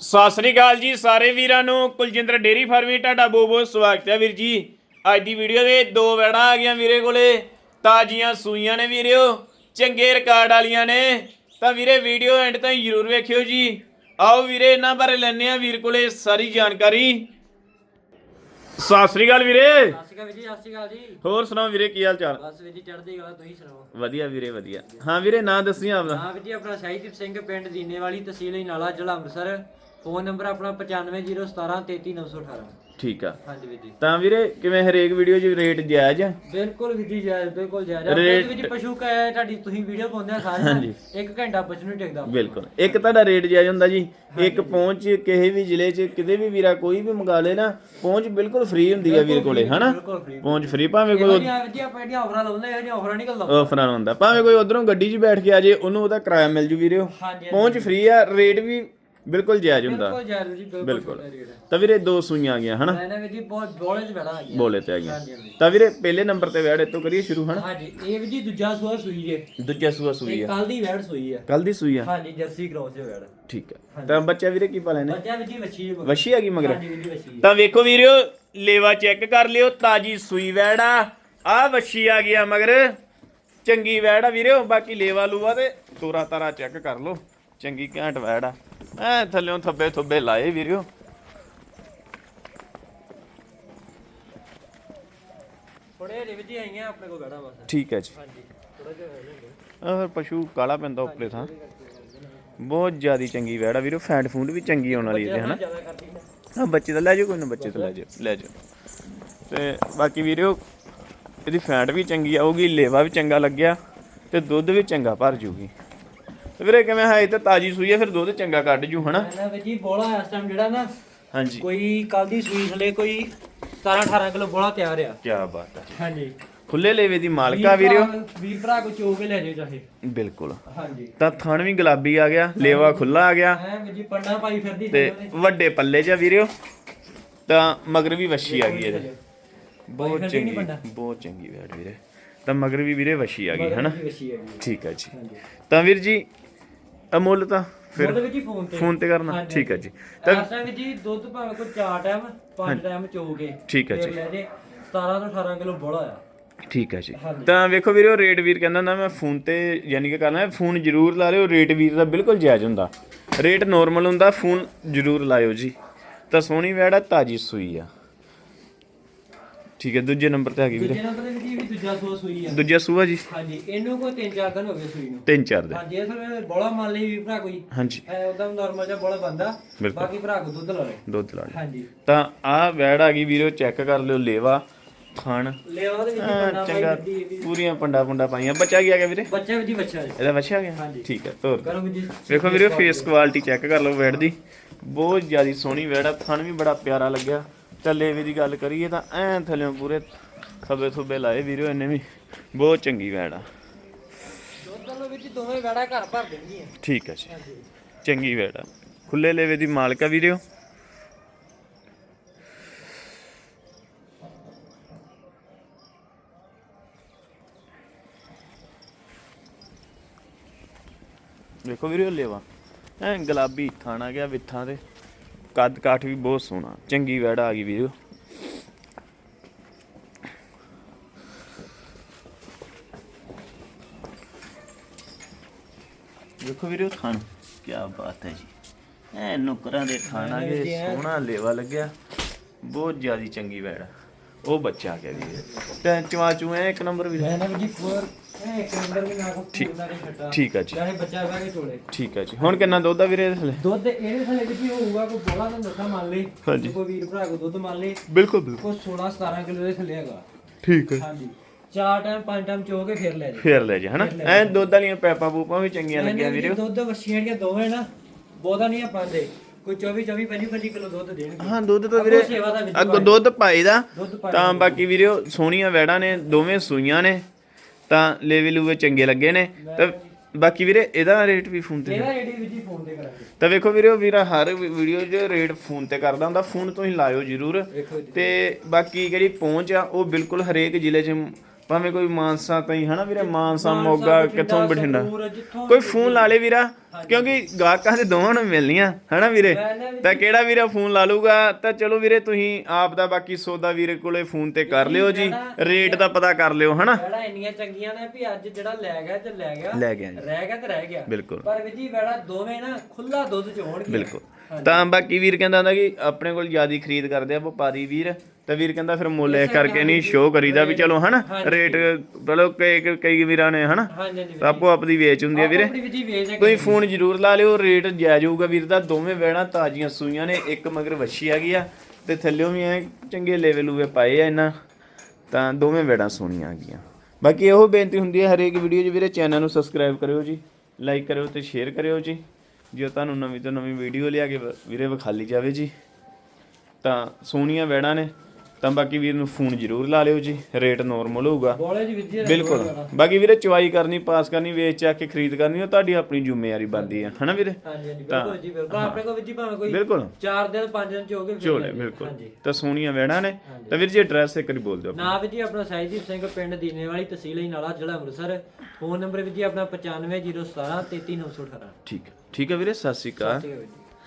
ਸਤਿ ਸ੍ਰੀ ਅਕਾਲ ਜੀ ਸਾਰੇ ਵੀਰਾਂ ਨੂੰ। ਕੁਲਜਿੰਦਰ ਡੇਰੀ ਫਾਰਮੀ ਤੁਹਾਡਾ ਬਹੁਤ ਬਹੁਤ ਸਵਾਗਤ ਹੈ ਵੀਰ ਜੀ। ਅੱਜ ਦੀ ਵੀਡੀਓ ਦੇ ਦੋ ਵੈੜਾਂ ਆ ਗਈਆਂ ਵੀਰੇ ਕੋਲੇ। ਤਾਜ਼ੀਆਂ ਸੂਈਆਂ ਨੇ ਵੀਰਿਓ, ਚੰਗੇ ਰਿਕਾਰਡ ਵਾਲੀਆਂ ਨੇ। ਤਾਂ ਵੀਰੇ ਵੀਡੀਓ ਐਂਡ ਤਾਈਂ ਜ਼ਰੂਰ ਵੇਖਿਓ ਜੀ। ਆਓ ਵੀਰੇ ਇਹਨਾਂ ਬਾਰੇ ਲੈਣੇ ਆ ਵੀਰ ਕੋਲੇ ਸਾਰੀ ਜਾਣਕਾਰੀ। ਸਤਿ ਸ੍ਰੀ ਅਕਾਲ ਵੀਰੇ। ਸਤਿ ਸ਼੍ਰੀ ਅਕਾਲ ਵੀਰ ਜੀ ਸਤਿ ਸ਼੍ਰੀ ਅਕਾਲ ਜੀ। ਹੋਰ ਸੁਣਾਓ ਵੀਰੇ ਕੀ ਹਾਲ ਚਾਲ? ਬਸ ਵੀਰ ਜੀ ਚੜ੍ਹਦੀ ਕਲਾ ਤੁਸੀਂ ਸੁਣਾਓ? ਵਧੀਆ ਵੀਰੇ ਵਧੀਆ। ਹਾਂ ਵੀਰੇ ਨਾਂ ਦੱਸੀ ਆਪਦਾ ਹਾਂ ਵੀਰ ਜੀ ਆਪਣਾ ਸ਼ਾਹੀਦੀਪ ਸਿੰਘ ਪਿੰਡ ਦੀਨੇ ਵਾਲੀ ਤਹਿਸੀਲ ਇਨਾਲਾ ਜ਼ਿਲ੍ਹਾ ਅੰਮ੍ਰਿਤਸਰ। ਫੋਨ ਨੰਬਰ ਆਪਣਾ 9501733918 ਠੀਕ ਆ। ਹਾਂਜੀ ਵੀਰ ਜੀ। ਤਾਂ ਵੀਰੇ ਕਿਵੇਂ ਹਰੇਕ ਵੀਡੀਓ 'ਚ ਰੇਟ ਜਾਇਜ਼ ਆ? ਬਿਲਕੁਲ ਵੀਰ ਜੀ ਜਾਇਜ਼ ਬਿਲਕੁਲ ਜਾਇਜ਼ ਰੇਟ- ਵਿੱਚ ਪਸ਼ੂ ਕਾ ਤੁਹਾਡੀ ਤੁਸੀਂ ਵੀਡੀਓ ਪਾਉਂਦੇ ਆ ਸਾਰੇ ਹਾਂਜੀ। ਇੱਕ ਘੰਟਾ ਪਸ਼ੂ ਨਹੀਂ ਟਿਕਦਾ। ਬਿਲਕੁਲ। ਇੱਕ ਤੁਹਾਡਾ ਰੇਟ ਜਾਇਜ਼ ਹੁੰਦਾ ਜੀ। ਇੱਕ ਪਹੁੰਚ ਕਿਸੇ ਵੀ ਜ਼ਿਲ੍ਹੇ 'ਚ ਕਿਤੇ ਵੀ ਵੀਰਾ ਕੋਈ ਵੀ ਮੰਗਾ ਲੇ ਨਾ ਪਹੁੰਚ ਬਿਲਕੁਲ ਫ੍ਰੀ ਹੁੰਦੀ ਆ ਵੀਰ ਕੋਲੇ ਹਨਾ? ਬਿਲਕੁਲ free। ਪਹੁੰਚ ਫ੍ਰੀ ਭਾਵੇਂ ਇਹੋ ਕੋਈ ਜਿਹੀਆਂ ਜੀ ਆਪਾਂ ਜਿਹੜੀਆਂ ਆਫਰਾਂ ਲਾਉਂਦੇ ਆ ਜਿਹੜੀਆਂ ਆਫਰਾਂ ਨਹੀਂ ਕਰਦਾ ਆਫਰਾਂ ਹੁੰਦਾ। ਭਾਵੇਂ ਕੋਈ ਉਧਰੋਂ ਗੱਡੀ 'ਚ ਬੈਠ ਕੇ ਆ ਜੇ ਉਹਨੂੰ ਉਹਦਾ ਕਿਰਾਇਆ ਮਿਲ ਜੂ ਵੀਰਿਓ। ਹਾਂਜੀ ਪਹੁੰਚ ਫ੍ਰੀ ਆ ਰੇਟ ਵੀ ਬਿਲਕੁਲ ਜਾਇਜ਼ ਹੁੰਦਾ। ਬਿਲਕੁਲ ਜਾਇਜ਼ ਵੀਰ ਜੀ ਬਿਲਕੁਲ ਬਿਲਕੁਲ। ਛੋਟਾ ਰੇਟ ਹੈ ਤਾਂ ਵੀਰੇ ਦੋ ਸੂਈਆਂ ਆ ਗਈਆਂ ਹਨਾ? ਮੈਂ ਨਾ ਵੀਰ ਜੀ ਬਹੁਤ ਬੋਲੇ ਚ ਬੈਠਾ ਆ ਗਿਆ ਬੋਲੇ ਤੇ ਆ ਗਈਆਂ। ਹਾਂਜੀ ਹਾਂਜੀ। ਤਾਂ ਵੀਰੇ ਪਹਿਲੇ ਨੰਬਰ ਤੇ ਵੈੜ ਇਤੋਂ ਕਰੀਏ ਸ਼ੁਰੂ ਹਨਾ? ਹਾਂਜੀ ਇਹ ਵੀ ਜੀ ਦੂਜਾ ਸੂਆ ਸੂਈ ਜੇ। ਦੂਜਾ ਸੂਆ ਸੂਈ ਇਹ ਆ ਕੱਲ ਦੀ ਵੈੜ ਸੂਈ ਆ। ਕੱਲ ਦੀ ਸੂਈ ਆ। ਹਾਂਜੀ ਜਰਸੀ ਕ੍ਰੋਸ ਦੇ ਵੈੜ। ਠੀਕ ਆ। ਤਾਂ ਬੱਚਾ ਵੀਰੇ ਕੀ ਪਾਲੇ ਨੇ ਬੱਚਾ ਵੀ ਜੀ ਵੱਛੀ ਹੈ ਵਸ਼ੀ ਆ ਗਈ ਮਗਰ? ਹਾਂਜੀ ਵੀ ਜੀ ਵੱਛੀ ਹੈ ਤਾਂ ਵੇਖੋ ਵੀਰਿਓ ਲੇਵਾ ਚੈੱਕ ਕਰ ਲਿਓ ਤਾਜੀ ਸੂਈ ਵੈੜ ਆ। ਆ ਵੱਛੀ ਆ ਗਿਆ ਮਗਰ। ਚੰਗੀ ਵੈੜ ਆ ਵੀਰਿਓ ਬਾਕੀ ਲੇਵਾ ਲੂਆ ਤੇ ਤੋਰਾ ਤਾਰਾ ਚੈੱਕ ਕਰ ਲਓ। ਚੰਗੀ ਘੈਂਟ ਵੈੜ ਆ। ਐ ਥੱਲਿਓਂ ਥੱਬੇ ਥੁੱਬੇ ਲਾਏ ਵੀਰਿਓ। ਥੋੜੇ ਜਿਹੇ ਵਿੱਚ ਆਈਆਂ ਆਪਣੇ ਕੋਲ ਵੈੜਾ ਬਸ। ਠੀਕ ਹੈ ਜੀ। ਹਾਂਜੀ ਥੋੜਾ ਜਿਹਾ ਹੋ ਲੈਂਦੇ ਆ ਫਿਰ ਪਸ਼ੂ ਕਾਲਾ ਪੈਂਦਾ ਉੱਪਰੇ ਥਾਂ। ਬਹੁਤ ਜ਼ਿਆਦੀ ਚੰਗੀ ਵੈੜ ਆ ਵੀਰਿਓ ਫੈਟ ਫੂਡ ਵੀ ਚੰਗੀ ਆਉਣ ਵਾਲੀ ਇਹਦੇ ਹਨਾ? ਜ਼ਿਆਦਾ ਕਰਦੀ ਨਾ ਹਾਂ ਬੱਚੇ ਤਾਂ ਲੈ ਜਾਓ ਕੋਈ ਨਾ ਬੱਚੇ ਤਾਂ ਲੈ ਜਾਓ ਲੈ ਜਾਓ। ਤੇ ਬਾਕੀ ਵੀਰਿਓ ਇਹਦੀ ਫੈਟ ਵੀ ਚੰਗੀ ਆਊਗੀ ਲੇਵਾ ਵੀ ਚੰਗਾ ਲੱਗਿਆ ਤੇ ਦੁੱਧ ਵੀ ਚੰਗਾ ਭਰ ਜੂਗੀ। ਤੇ ਵੀਰੇ ਕਿਵੇਂ ਹੈ ਇਹ ਤਾਂ ਤਾਜੀ ਸੂਈ ਹੈ ਫਿਰ ਦੁੱਧ ਚੰਗਾ ਕੱਢ ਜੂ ਹਨਾ? ਇਹਨਾਂ ਵਿੱਚ ਜੀ ਬੋਲਾ ਇਸ ਟਾਈਮ ਜਿਹੜਾ ਨਾ ਹਾਂਜੀ। ਕੋਈ ਕੱਲ ਦੀ ਸੂਈ ਥਲੇ ਕੋਈ 17 18 ਕਿਲੋ ਬੋਲਾ ਤਿਆਰ ਆ। ਕੀ ਬਾਤ ਹੈ ਹਾਂਜੀ। ਖੁੱਲੇ ਲੇਵੇ ਦੀ ਮਾਲਕਾ ਵੀਰਿਓ। ਵੀਰ ਭਰਾ ਕੋ ਚੋ ਕੇ ਲੈ ਜਾਓ ਚਾਹੇ। ਬਿਲਕੁਲ। ਹਾਂਜੀ। ਤਾਂ ਥਣ ਵੀ ਗੁਲਾਬੀ ਆ ਗਿਆ ਲੇਵਾ ਖੁੱਲਾ ਆ ਗਿਆ। ਐ ਜੀ ਪੰਡਾ ਪਾਈ ਫਿਰਦੀ ਤੇ ਵੱਡੇ ਪੱਲੇ 'ਚ ਵੀਰਿਓ। ਤਾਂ ਮਗਰ ਵੀ ਵੱਛੀ ਆ ਗਈ ਇਹਦੇ। ਬਹੁਤ ਚੰਗੀ। ਬਹੁਤ ਚੰਗੀ ਵੈੜ ਵੀਰੇ। ਤਾਂ ਮਗਰ ਵੀ ਵੀਰੇ ਵੱਛੀ ਆ ਗਈ ਹਨਾ? ਠੀਕ ਹੈ ਜੀ। ਤਾਂ ਵੀਰ ਜੀ ਅਮੁੱਲ ਤਾਂ ਫਿਰ ਵਿੱਚ ਹੀ ਫੋਨ ਤੇ। ਫੋਨ ਤੇ ਕਰਨਾ। ਹਾਂਜੀ। ਠੀਕ ਹੈ ਜੀ। ਤਾਂ ਇਸ ਜੀ ਦੁੱਧ ਭਾਵੇਂ ਕੋਈ 4 ਟਾਈਮ 5 ਟਾਈਮ ਚੋ ਕੇ ਠੀਕ ਹੈ ਜੀ। ਲੈ ਜੇ 17 ਤੋਂ 18 ਕਿਲੋ ਬੋਲਾ ਆ। ਠੀਕ ਹੈ ਜੀ। ਹਾਂਜੀ। ਤਾਂ ਵੇਖੋ ਵੀਰੋ ਰੇਟ ਵੀਰ ਕਹਿੰਦਾ ਨਾ ਮੈਂ ਫੋਨ ਤੇ ਯਾਨੀ ਕਿ ਕਰਨਾ ਫੋਨ ਜ਼ਰੂਰ ਲਾ ਲਿਓ ਰੇਟ ਵੀਰ ਦਾ ਬਿਲਕੁਲ ਜਾਇਜ਼ ਹੁੰਦਾ। ਰੇਟ ਨੋਰਮਲ ਹੁੰਦਾ ਫੋਨ ਜ਼ਰੂਰ ਲਾਇਓ ਜੀ। ਤਾਂ ਸੋਹਣੀ ਵੈੜਾ ਤਾਜੀ ਸੂਈ ਆ। ਠੀਕ ਹੈ ਦੂਜੇ ਨੰਬਰ ਤੇ ਆ ਗਈ ਵੀਰੇ। ਦੂਜੇ ਨੰਬਰ ਤੇ ਵੀ ਜੀ ਦੂਜਾ ਸੂਆ ਸੂਈ ਆ। ਦੂਜਾ ਸੂਆ ਜੀ। ਹਾਂਜੀ ਇਹਨੂੰ ਕੋਈ 3-4 ਦਿਨ ਹੋ ਗਏ ਸੂਈ ਨੂੰ। ਤਿੰਨ ਚਾਰ ਦੇ ਹਾਂਜੀ ਇਹ ਫਿਰ ਬੋਲਾ ਮੰਨ ਲਈ ਵੀ ਭਰਾ ਕੋਈ। ਹਾਂਜੀ। ਐ ਉਦਾਂ ਨਾਰਮਲ ਜਿਹਾ ਬੋਲਾ ਬੰਦਾ। ਬਿਲਕੁਲ। ਬਾਕੀ ਭਰਾ ਕੋ ਦੁੱਧ ਲਾ ਲੈ। ਦੁੱਧ ਲਾ ਲਿਓ। ਹਾਂਜੀ। ਤਾਂ ਆ ਵੈੜ ਆ ਗਈ ਵੀਰੋ ਚੈੱਕ ਕਰ ਲਿਓ ਲੇਵਾ ਥਣ। ਲੈ ਉਹਦੇ ਵਿੱਚ ਐਂ ਪੰਡਾ ਪਾਈ ਚੰਗਾ। ਫਿਰਦੀ ਇਹਦੀ ਪੂਰੀਆਂ ਪੰਡਾ ਪੁੰਡਾ ਪਾਈਆਂ। ਬੱਚਾ ਕੀ ਆ ਗਿਆ ਵੀਰੇ? ਬੱਚਾ ਵੀ ਜੀ ਬੱਚਾ ਜੀ। ਇਹਦਾ ਬੱਚਾ ਆ ਗਿਆ? ਹਾਂਜੀ। ਠੀਕ ਹੈ ਤੋਰ ਦਿਓ। ਕਰੋ ਵੀ ਜੀ। ਵੇਖੋ ਵੀਰੇ ਫੇਸ ਕੁਆਲਿਟੀ ਚੈੱਕ ਕਰ ਲਓ ਵੈੜ ਦੀ। ਬਹੁਤ ਜ਼ਿਆਦੀ ਸੋਹਣੀ ਵੈੜ ਆ। ਥਣ ਵੀ ਬੜਾ ਪਿਆਰਾ ਲੱਗਿਆ। ਚੱਲੇ ਵੀ ਦੀ ਗੱਲ ਕਰੀਏ ਤਾਂ ਐਂ ਥੱਲਿਓਂ ਪੂਰੇ ਥੱਬੇ ਥੁੱਬੇ ਲਾਏ ਵੀਰੋ ਇਹਨੇ ਵੀ ਬਹੁਤ ਚੰਗੀ ਵੈੜ ਆ। ਦੁੱਧ ਵਾਲੋ ਵਿੱਚ ਦੋਵੇਂ ਵੜਾ ਘਰ ਭਰ ਦੇਣਗੀਆਂ। ਠੀਕ ਹੈ ਜੀ। ਚੰਗੀ ਵੈੜ ਆ। ਖੁੱਲੇ ਲੇਵੇ ਦੀ ਮਾਲਕਾ ਵੀਰਿਓ ਵੇਖੋ ਵੀਰਿਓ ਲੇਵਾ। ਐ ਗੁਲਾਬੀ ਥਾਣ ਗਿਆ ਵਿੱਥਾਂ ਤੇ। ਕੱਦ ਕਾਠ ਵੀ ਬਹੁਤ ਸੋਹਣਾ। ਚੰਗੀ ਵੈੜ ਆ ਗਈ ਵੀਰਿਓ ਵੇਖੋ ਵੀਰਿਓ ਥਾਣ ਕੀ ਬਾਤ ਹੈ ਜੀ। ਐ ਨੁਕਰਾਂ ਦੇ ਥਾਣ ਗਏ ਸੋਹਣਾ ਲੇਵਾ ਲੱਗਿਆ। ਬਹੁਤ ਜ਼ਿਆਦੀ ਚੰਗੀ ਵੈੜ। ਉਹ ਬੱਚਾ ਗਿਆ ਵੀਰੇ ਤੇ ਚਵਾ ਚੂ ਐ ਇੱਕ ਨੰਬਰ ਵੀ ਵੀ ਜੀ ਫੋਰ ਇੱਕ ਨੰਬਰ ਵੀ ਨਾ ਕੋ ਠੀਕ- ਪੂਰਾ ਨਹੀਂ ਛੱਡਾ ਠੀਕ ਆ ਜੀ। ਚਾਹੇ ਬੱਚਾ ਬਹਿ ਕੇ ਠੀਕ ਹੈ ਜੀ। ਹੁਣ ਕਿੰਨਾ ਦੁੱਧ ਆ ਵੀਰੇ ਇਹਦੇ ਥੱਲੇ? ਦੁੱਧ ਇਹਦੇ ਥੱਲੇ ਹੀ ਹੋਊਗਾ ਕੋਈ ਬੋਲਾ ਤਾਂ ਦੱਸਾਂ ਮੰਨ ਲਈ। ਹਾਂਜੀ। ਕੋਈ ਵੀਰ ਭਰਾ ਕੋ ਦੁੱਧ ਮੰਨ ਲਈ। ਬਿਲਕੁਲ ਬਿਲਕੁਲ। ਕੋਈ 16 17 ਕਿਲੋ ਦੇ ਥੱਲੇ ਹੈਗਾ। ਠੀਕ ਹੈ ਹਾਂਜੀ। ਚਾਰ ਟਾਈਮ ਪੰਜ ਟਾਈਮ ਚੋ ਕੇ ਫਿਰ ਲੈ ਜੀ। ਫੇਰ ਲੈ ਜਾ ਹਨਾ? ਐ ਦੁੱਧ ਵਾਲੀਆਂ ਪੈਪਾਂ ਪੂਪਾਂ ਵੀ ਚੰਗੀਆਂ ਲੱਗੀਆਂ ਵੀਰੇ। ਦੁੱਧ ਵਛੀਆਂ ਦੀਆਂ ਦੋਵੇਂ ਨਾ ਬਹੁਤਾ ਨਹੀਂ ਪਾਉਂਦੇ ਕੋਈ 24 24 25 25 ਕਿਲੋ ਦੁੱਧ ਦੇਣਗੇ। ਹਾਂ ਦੁੱਧ ਤਾਂ ਅੱਗੋਂ ਵੀਰੇ ਸੇਵਾ ਦਾ ਵਿੱਚ ਅੱਗੋਂ ਦੁੱਧ ਪਾਈਦਾ ਦੁੱਧ ਪਾਈ ਤਾਂ ਬਾਕੀ ਵੀਰਿਓ ਸੋਹਣੀਆਂ ਵੈੜਾਂ ਨੇ ਦੋਵੇਂ ਸੂਈਆਂ ਨੇ। ਤਾਂ ਲੇਵੇ ਲੂਵੇ ਚੰਗੇ ਲੱਗੇ ਨੇ। ਤਾਂ ਬਾਕੀ ਵੀਰੇ ਇਹਦਾ ਰੇਟ ਵੀ ਫੋਨ ਤੇ ਇਹਦਾ ਰੇਡੀ ਵਿੱਚ ਹੀ ਫੋਨ ਤੇ ਕਰਾਂਗੇ। ਤਾਂ ਵੇਖੋ ਵੀਰੇ ਵੀਰਾ ਹਰ ਵੀਡੀਓ 'ਚ ਰੇਟ ਫੋਨ ਤੇ ਕਰਦਾ ਹੁੰਦਾ। ਫੋਨ ਤੁਸੀਂ ਲਾਇਓ ਜਰੂਰ। ਤੇ ਬਾਕੀ ਜਿਹੜੀ ਪਹੁੰਚ ਆ ਉਹ ਬਿਲਕੁਲ ਹਰੇਕ ਜ਼ਿਲ੍ਹੇ 'ਚ ਭਾਵੇਂ ਕੋਈ ਮਾਨਸਾ ਤਾਈ ਹਨਾ ਵੀਰੇ? ਮਾਨਸਾ ਮੋਗਾ ਕਿੱਥੋਂ ਬਠਿੰਡਾ? ਕੋਈ ਫੋਨ ਲਾ ਲੇ ਵੀਰਾ ਕਿਉਂਕਿ ਗਾਹਕਾਂ ਦੇ ਦੋਵਾਂ ਨੂੰ ਮਿਲਣੀਆਂ ਹਨਾ ਵੀਰੇ? ਤਾਂ ਕਿਹੜਾ ਵੀਰਾ ਫੋਨ ਲਾ ਲੂਗਾ? ਤਾਂ ਚਲੋ ਵੀਰੇ ਤੁਸੀਂ ਆਪ ਦਾ ਬਾਕੀ ਸੌਦਾ ਵੀਰੇ ਕੋਲੇ ਫੋਨ ਤੇ ਕਰ ਲਿਓ ਜੀ। ਰੇਟ ਦਾ ਪਤਾ ਕਰ ਲਿਓ ਹਨਾ? ਇੰਨੀਆਂ ਚੰਗੀਆਂ ਨੇ ਵੀ ਅੱਜ ਜਿਹੜਾ ਲੈ ਗਿਆ ਤੇ ਲੈ ਗਿਆ। ਲੈ ਗਿਆ ਜੀ। ਰਹਿ ਗਿਆ ਤੇ ਰਹਿ ਗਿਆ। ਬਿਲਕੁਲ। ਪਰ ਵੀ ਜੀ ਵੈੜਾ ਦੋਵੇਂ ਨਾ ਖੁੱਲਾ ਦੁੱਧ ਚ ਹੋਣਗੇ ਬਿਲਕੁਲ। ਤਾਂ ਬਾਕੀ ਵੀਰ ਕਹਿੰਦਾ ਹੁੰਦਾ ਕਿ ਆਪਣੇ ਕੋਲ ਜਿਆਦੀ ਖਰੀਦ ਕਰਦੇ ਆ ਵਪਾਰੀ ਵੀਰ ਤਾਂ ਵੀਰ ਕਹਿੰਦਾ ਫਿਰ ਮੁੱਲ ਇਹ ਕਰਕੇ ਨਹੀਂ ਸ਼ੋਅ ਕਰੀਦਾ ਵੀ ਚਲੋ ਹਨਾ ਰੇਟ ਚਲੋ ਕਈ ਕਈ ਵੀਰਾਂ ਨੇ ਹਨਾ ਤਾਂ ਆਪੋ ਆਪਦੀ ਵੇਚ ਹੁੰਦੀ ਆ ਵੀਰੇ। ਜੀ ਹੈ ਤੁਸੀਂ ਫੋਨ ਜ਼ਰੂਰ ਲਾ ਲਿਓ ਰੇਟ ਜਾਇਜ਼ ਹੋਊਗਾ ਵੀਰ ਦਾ ਦੋਵੇਂ ਵੈਣਾ ਤਾਜ਼ੀਆਂ ਸੂਈਆਂ ਨੇ ਇੱਕ ਮਗਰ ਵੱਛੀ ਆ ਗਈ ਆ ਤੇ ਥੱਲਿਓਂ ਵੀ ਐ ਚੰਗੇ ਲੈਵਲ ਉਵੇ ਪਾਏ ਆ ਇਹਨਾਂ ਤਾਂ ਦੋਵੇਂ ਵੈੜਾਂ ਸੋਹਣੀਆਂ ਆ ਗਈਆਂ। ਬਾਕੀ ਇਹੋ ਬੇਨਤੀ ਹੁੰਦੀ ਹੈ ਹਰੇਕ ਵੀਡੀਓ 'ਚ ਵੀਰੇ ਚੈਨਲ ਨੂੰ ਸਬਸਕ੍ਰਾਈਬ ਕਰਿਓ ਜੀ ਲਾਈਕ ਕਰਿਓ ਤੇ ਸ਼ੇਅਰ ਕਰਿਓ ਜੀ। ਜੇ ਤੁਹਾਨੂੰ ਨਵੀਂ ਤੋਂ ਨਵੀਂ ਵੀਡੀਓ ਲਿਆ ਕੇ ਵ- ਵੀਰੇ ਵਿਖਾਲੀ ਜਾਵੇ ਜੀ, ਤਾਂ ਸੋਹਣੀਆਂ ਵੈੜਾਂ ਨੇ। ਤਾਂ ਬਾਕੀ ਵੀਰ ਨੂੰ ਫੋਨ ਜ਼ਰੂਰ ਲਾ ਲਿਓ ਜੀ ਰੇਟ ਨੋਰਮਲ ਹੋਊਗਾ। ਬੋਲੇ ਜੀ ਵਿਧੀ ਬਿਲਕੁਲ। ਬਾਕੀ ਵੀਰੇ ਚਵਾਈ ਕਰਨੀ ਪਾਸ ਕਰਨੀ ਵੇਚ ਚੱਕ ਕੇ ਖਰੀਦ ਕਰਨੀ ਉਹ ਤੁਹਾਡੀ ਆਪਣੀ ਜ਼ਿੰਮੇਵਾਰੀ ਬਣਦੀ ਹੈ ਹਨਾ ਵੀਰੇ? ਹਾਂਜੀ ਹਾਂਜੀ ਬਿਲਕੁਲ ਜੀ ਬਿਲਕੁਲ। ਆਪਣੇ ਕੋਲ ਵੀ ਜੀ ਭਾਵੇਂ ਕੋਈ ਬਿਲਕੁਲ। 4 ਦਿਨ 5 ਦਿਨ ਚ ਹੋ ਗਏ। ਬਿਲਕੁਲ। ਤਾਂ ਸੋਹਣੀਆਂ ਵੈੜਾਂ ਨੇ। ਤਾਂ ਵੀਰ ਜੀ ਐਡਰੈਸ ਇੱਕ ਵਾਰੀ ਬੋਲ ਦਿਓ ਨਾਮ ਵੀ ਜੀ ਆਪਣਾ ਸਾਈਦੀਪ ਸਿੰਘ ਪਿੰਡ ਦੀਨੇ ਵਾਲੀ ਤਹਿਸੀਲ ਨਾਲਾ ਜ਼ਿਲ੍ਹਾ ਅੰਮ੍ਰਿਤਸਰ। ਫੋਨ ਨੰਬਰ ਵੀ ਜੀ ਆਪਣਾ 9501733918 ਠੀਕ ਹੈ। ਠੀਕ ਹੈ ਵੀਰੇ ਸਤਿ ਸ਼੍ਰੀ ਅਕਾਲ। ਵੀਰ